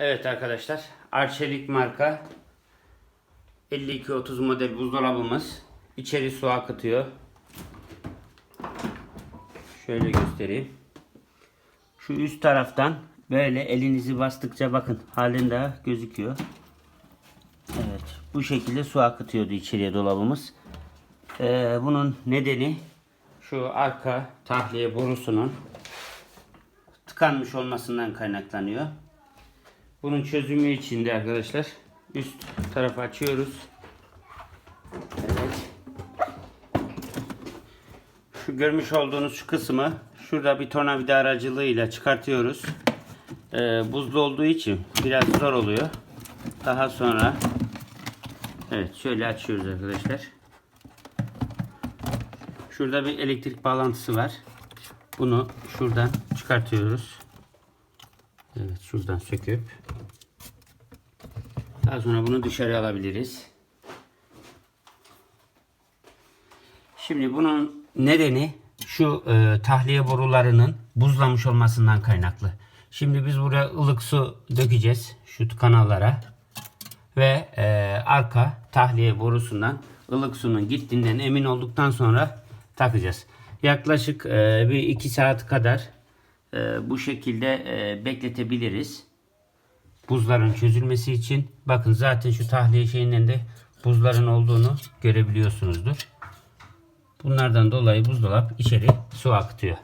Evet arkadaşlar. Arçelik marka 5230 model buzdolabımız. İçeri su akıtıyor. Şöyle göstereyim. Şu üst taraftan böyle elinizi bastıkça bakın halen daha gözüküyor. Evet. Bu şekilde su akıtıyordu içeriye dolabımız. Ee, bunun nedeni şu arka tahliye borusunun tıkanmış olmasından kaynaklanıyor. Bunun çözümü için de arkadaşlar üst tarafı açıyoruz. Evet. Şu görmüş olduğunuz şu kısmı şurada bir tornavida aracılığıyla çıkartıyoruz. Ee, buzlu olduğu için biraz zor oluyor. Daha sonra evet şöyle açıyoruz arkadaşlar. Şurada bir elektrik bağlantısı var. Bunu şuradan çıkartıyoruz. Evet şuradan söküp daha sonra bunu dışarı alabiliriz. Şimdi bunun nedeni şu e, tahliye borularının buzlamış olmasından kaynaklı. Şimdi biz buraya ılık su dökeceğiz şu kanallara ve e, arka tahliye borusundan ılık sunun gittiğinden emin olduktan sonra takacağız. Yaklaşık e, bir iki saat kadar e, bu şekilde e, bekletebiliriz. Buzların çözülmesi için bakın zaten şu tahliye şeyinden de buzların olduğunu görebiliyorsunuzdur. Bunlardan dolayı buzdolap içeri su akıtıyor.